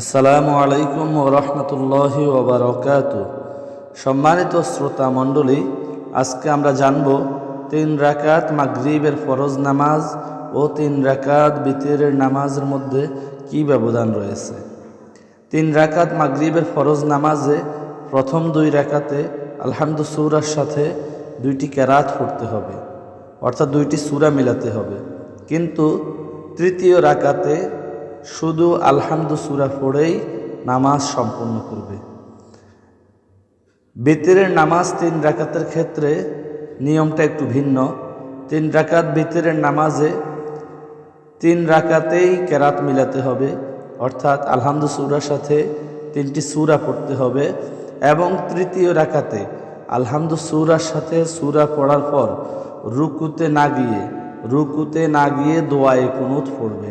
আসসালামু আলাইকুম ওরহমতুল্লাহি ওবরকাত সম্মানিত শ্রোতা মণ্ডলী, আজকে আমরা জানব তিন রাকাত মাগরিবের ফরজ নামাজ ও তিন রাকাত বিতিরের নামাজের মধ্যে কি ব্যবধান রয়েছে। তিন রাকাত মাগরিবের ফরজ নামাজে প্রথম দুই রাকাতে আলহামদু সুরার সাথে দুইটি ক্যারাত পড়তে হবে, অর্থাৎ দুইটি সুরা মিলাতে হবে। কিন্তু তৃতীয় রাকাতে শুধু আলহামদু সুরা পড়েই নামাজ সম্পন্ন করবে। বেতেরের নামাজ তিন রাকাতের ক্ষেত্রে নিয়মটা একটু ভিন্ন। তিন রাকাত বেতেরের নামাজে তিন রাকাতেই কেরাত মিলাতে হবে, অর্থাৎ আলহামদু সুরার সাথে তিনটি সুরা পড়তে হবে এবং তৃতীয় রাকাতে আলহামদু সুরার সাথে সুরা পড়ার পর রুকুতে না গিয়ে, রুকুতে না গিয়ে দোয়ায়ে কুনুত পড়বে।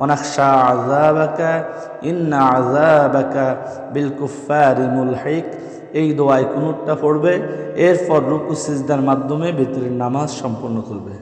ওয়া লাকা নুসাল্লি ওয়া নাসজুদু ওয়া ইলাইকা নাসআ ওয়া নাহফিদু ওয়া নারজু রাহমাতাকা ونخشى عذابك إن عذابك بالكفار ملحق এই দোয়ায় কুনুটটা পড়বে এরপর রুকু সিজদার মাধ্যমে বেতরের নামাজ সম্পন্ন করবে